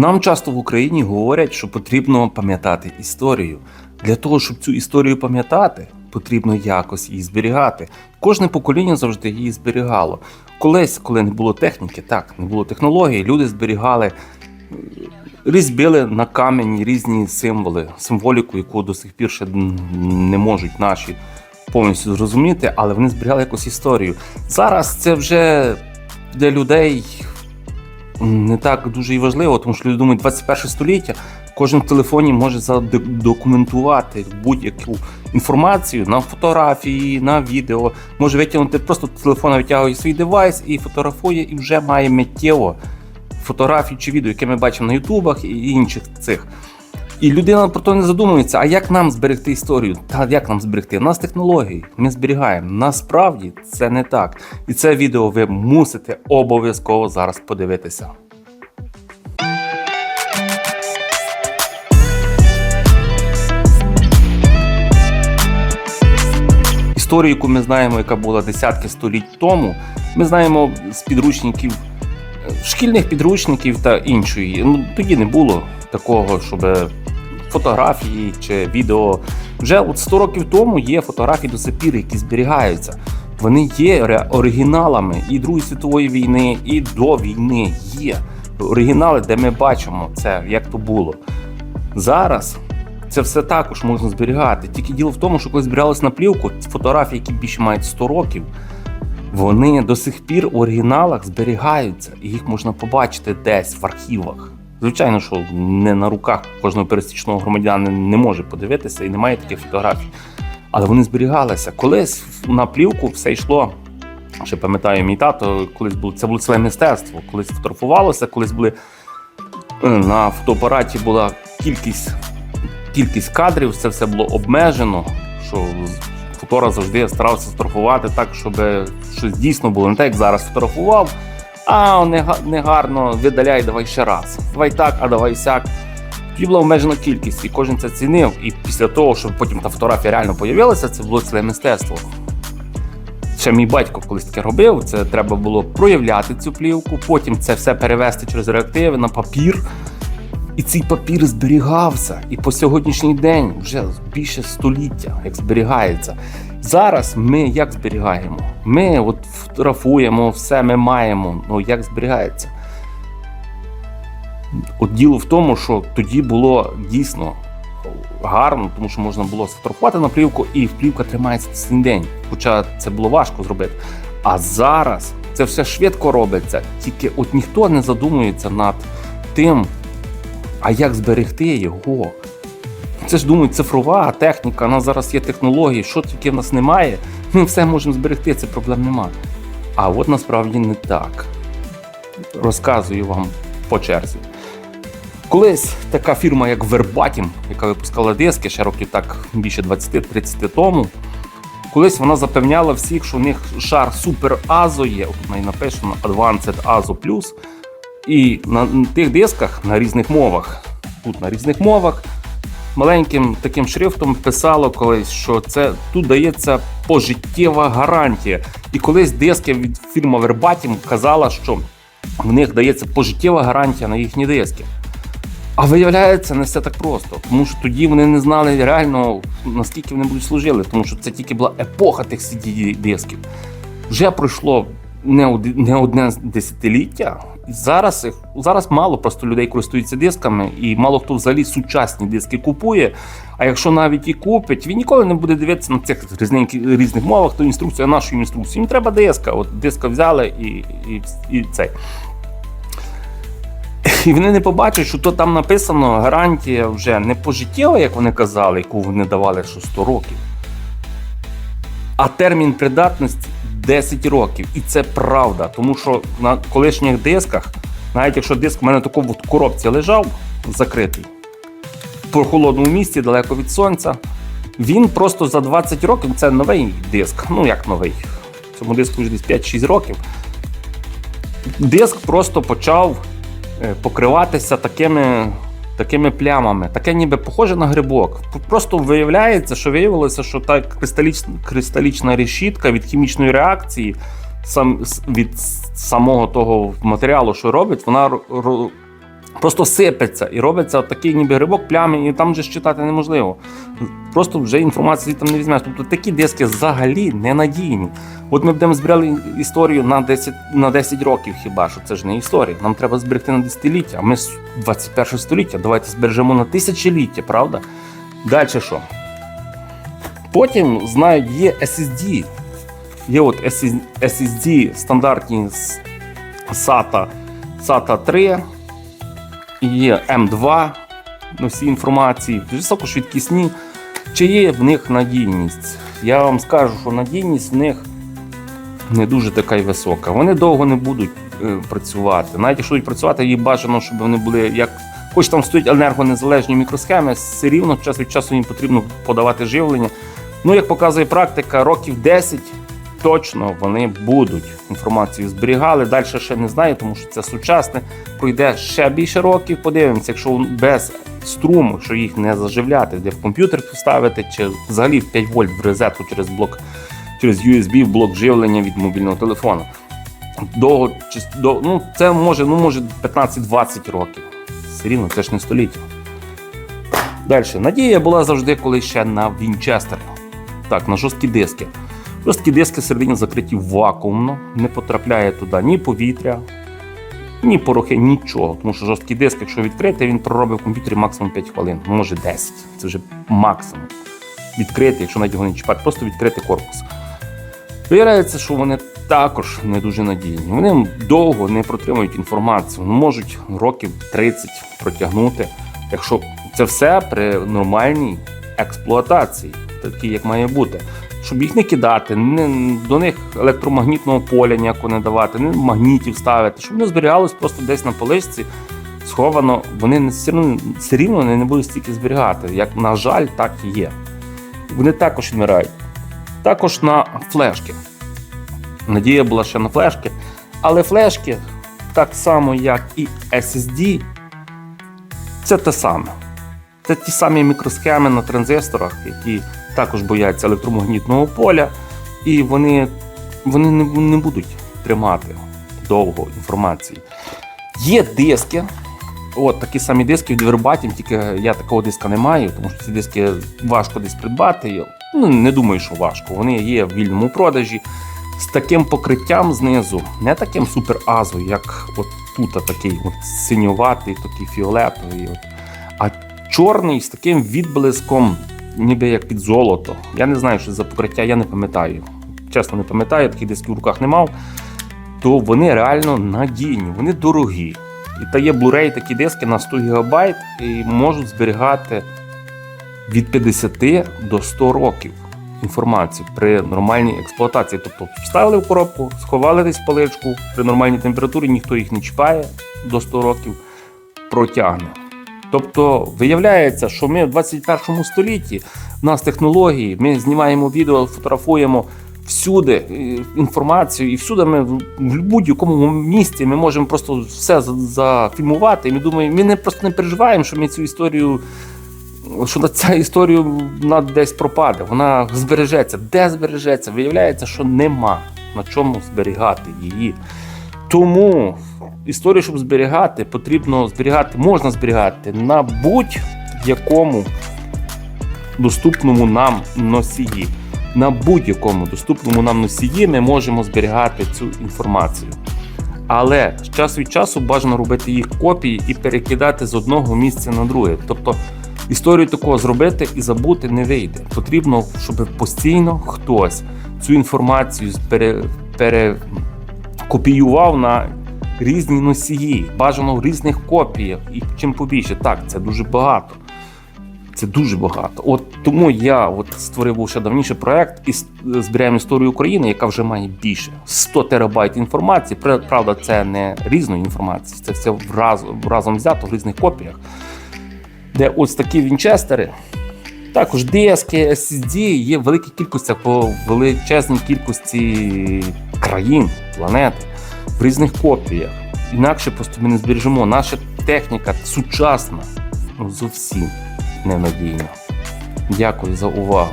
Нам часто в Україні говорять, що потрібно пам'ятати історію. Для того, щоб цю історію пам'ятати, потрібно якось її зберігати. Кожне покоління завжди її зберігало. Колись, коли не було техніки, так, не було технологій, люди зберігали, різьбили на камені різні символи, символіку, яку до сих пір ще не можуть наші повністю зрозуміти, але вони зберігали якусь історію. Зараз це вже для людей не так дуже і важливо, тому що люди думають, 21 століття кожен в телефоні може задокументувати будь-яку інформацію на фотографії, на відео. Може витягнути просто телефона витягує свій девайс і фотографує, і вже має миттєво фотографію чи відео, яке ми бачимо на Ютубах і інших цих. І людина про то не задумується, а як нам зберегти історію? Та як нам зберегти? У нас технології, ми зберігаємо. Насправді це не так. І це відео ви мусите обов'язково зараз подивитися. Історію, яку ми знаємо, яка була десятки століть тому, ми знаємо з підручників, е, шкільних підручників та іншої. Ну тоді не було такого, щоб фотографії чи відео. Вже от 100 років тому є фотографії до сих пір, які зберігаються. Вони є оригіналами і Другої світової війни, і до війни є оригінали, де ми бачимо це, як то було. Зараз це все також можна зберігати. Тільки діло в тому, що коли збиралось на плівку, фотографії, які більше мають 100 років, вони до сих пір в оригіналах зберігаються, і їх можна побачити десь в архівах. Звичайно, що не на руках кожного пересічного громадянина не може подивитися і немає таких фотографій. Але вони зберігалися. Колись на плівку все йшло. Ще пам'ятаю, мій тато, колись було це було ціле мистецтво, колись фотографувалося, колись були е, на фотоапараті була кількість, кількість кадрів, це все було обмежено. Що фотора завжди старався фотографувати так, щоб щось дійсно було не так, як зараз фотографував. А нега- негарно, видаляй, давай ще раз. Давай так, а давай сяк. Тоді була обмежена кількість, і кожен це цінив. І після того, що потім та фотографія реально появилася, це було ціле мистецтво. Ще мій батько колись таке робив. Це треба було проявляти цю плівку, потім це все перевести через реактиви на папір. І цей папір зберігався. І по сьогоднішній день вже більше століття, як зберігається. Зараз ми як зберігаємо? Ми от фотографуємо, все ми маємо. Ну як зберігається? От діло в тому, що тоді було дійсно гарно, тому що можна було сфотографувати на плівку, і плівка тримається цілий день. Хоча це було важко зробити. А зараз це все швидко робиться, тільки от ніхто не задумується над тим, а як зберегти його. Це ж думаю, цифрова техніка, у нас зараз є технології, що тільки в нас немає, ми все можемо зберегти, це проблем нема. А от насправді не так. Розказую вам по черзі. Колись така фірма, як Verbatim, яка випускала диски ще років так більше 20-30 тому. Колись вона запевняла всіх, що у них шар Super AZO є, тут навіть написано Advanced AZO Plus. І на тих дисках на різних мовах, тут на різних мовах, маленьким таким шрифтом писало колись, що це тут дається пожиттєва гарантія. І колись диски від фірми Verbatim казала, що в них дається пожиттєва гарантія на їхні диски. А виявляється, не все так просто, тому що тоді вони не знали реально наскільки вони будуть служили, тому що це тільки була епоха тих cd дисків. Вже пройшло не одне десятиліття. Зараз, зараз мало просто людей користуються дисками, і мало хто взагалі сучасні диски купує. А якщо навіть і купить, він ніколи не буде дивитися на цих різненьких- різних мовах, то інструкція нашої інструкції. Їм треба диска. От диска взяли і, і, і цей. І вони не побачать, що то там написано гарантія вже не пожиттєва, як вони казали, яку вони давали що 100 років, а термін придатності 10 років. І це правда, тому що на колишніх дисках, навіть якщо диск в мене тако в коробці лежав закритий, в прохолодному місці, далеко від сонця, він просто за 20 років, це новий диск, ну як новий, цьому диску вже десь 5-6 років. Диск просто почав е, покриватися такими, такими плямами, таке ніби похоже на грибок. Просто виявляється, що виявилося, що та кристалічна, кристалічна решітка від хімічної реакції, сам, від самого того матеріалу, що робить, вона просто сипеться і робиться такий ніби грибок плями, і там вже читати неможливо. Просто вже інформації там не візьмеш. Тобто такі диски взагалі ненадійні. От ми будемо збирали історію на 10, на 10 років хіба що це ж не історія. Нам треба зберегти на десятиліття, а ми з 21 століття. Давайте збережемо на тисячоліття, правда? Далі що? Потім знають, є SSD. Є от SSD стандартні SATA, SATA 3, і є М2 носії інформації, високошвидкісні. Чи є в них надійність? Я вам скажу, що надійність в них не дуже така й висока. Вони довго не будуть е, працювати. Навіть якщо будуть працювати, їй бажано, щоб вони були як. Хоч там стоять енергонезалежні мікросхеми, все рівно час від часу їм потрібно подавати живлення. Ну, як показує практика, років 10 точно вони будуть інформацію зберігали. Далі ще не знаю, тому що це сучасне. Пройде ще більше років. Подивимося, якщо без струму, якщо їх не заживляти, де в комп'ютер поставити, чи взагалі в 5 вольт в розетку через блок, через USB в блок живлення від мобільного телефону. Довго до, ну це може, ну може 15-20 років. Все рівно це ж не століття. Далі. Надія була завжди колись ще на Вінчестері. Так, на жорсткі диски. Жорсткі диски всередині закриті вакуумно, не потрапляє туди ні повітря, ні порохи, нічого. Тому що жорсткий диск, якщо відкрити, він проробить в комп'ютері максимум 5 хвилин, може 10. Це вже максимум. Відкрити, якщо навіть його не чіпати, просто відкрити корпус. Виявляється, що вони також не дуже надійні. Вони довго не протримують інформацію, Ну, можуть років 30 протягнути, якщо це все при нормальній експлуатації, такій, як має бути. Щоб їх не кидати, не, до них електромагнітного поля ніякого не давати, не магнітів ставити, щоб вони зберігалось просто десь на поличці, сховано, вони все рівно, все рівно вони не будуть стільки зберігати. Як, на жаль, так і є. Вони також вмирають. Також на флешки. Надія була ще на флешки. Але флешки, так само як і SSD, це те саме. Це ті самі мікросхеми на транзисторах, які також бояться електромагнітного поля, і вони, вони не, не будуть тримати довго інформації. Є диски. От такі самі диски від Verbatim, тільки я такого диска не маю, тому що ці диски важко десь придбати. Ну, не думаю, що важко. Вони є в вільному продажі з таким покриттям знизу, не таким супер азу, як от тут такий от синюватий, такий фіолетовий. От. А чорний з таким відблиском, ніби як під золото. Я не знаю, що за покриття, я не пам'ятаю. Чесно, не пам'ятаю, таких дисків в руках не мав. То вони реально надійні, вони дорогі. І та є Blu-ray такі диски на 100 ГБ і можуть зберігати від 50 до 100 років інформацію при нормальній експлуатації. Тобто вставили в коробку, сховали десь паличку, при нормальній температурі ніхто їх не чіпає до 100 років, протягне. Тобто виявляється, що ми в 21 столітті, в нас технології, ми знімаємо відео, фотографуємо всюди е, інформацію, і всюди ми в будь-якому місці ми можемо просто все зафільмувати. І ми думаємо, ми не просто не переживаємо, що ми цю історію. Що ця історія вона десь пропаде, вона збережеться. Де збережеться? Виявляється, що нема на чому зберігати її. Тому історію, щоб зберігати, потрібно зберігати, можна зберігати на будь-якому доступному нам носії. На будь-якому доступному нам носії ми можемо зберігати цю інформацію. Але з часу від часу бажано робити їх копії і перекидати з одного місця на друге. Тобто історію такого зробити і забути не вийде. Потрібно, щоб постійно хтось цю інформацію пере, перекопіював на різні носії, бажано в різних копіях і чим побільше. Так, це дуже багато. Це дуже багато. От тому я от створив ще давніше проект із зберігаємо історію України, яка вже має більше 100 терабайт інформації. Пра- Правда, це не різної інформації, це все враз, разом взято в різних копіях. Де ось такі вінчестери, також диски, SSD є в великій кількості по величезній кількості країн, планети в різних копіях. Інакше просто ми не збережемо. Наша техніка сучасна, ну зовсім ненадійна. Дякую за увагу.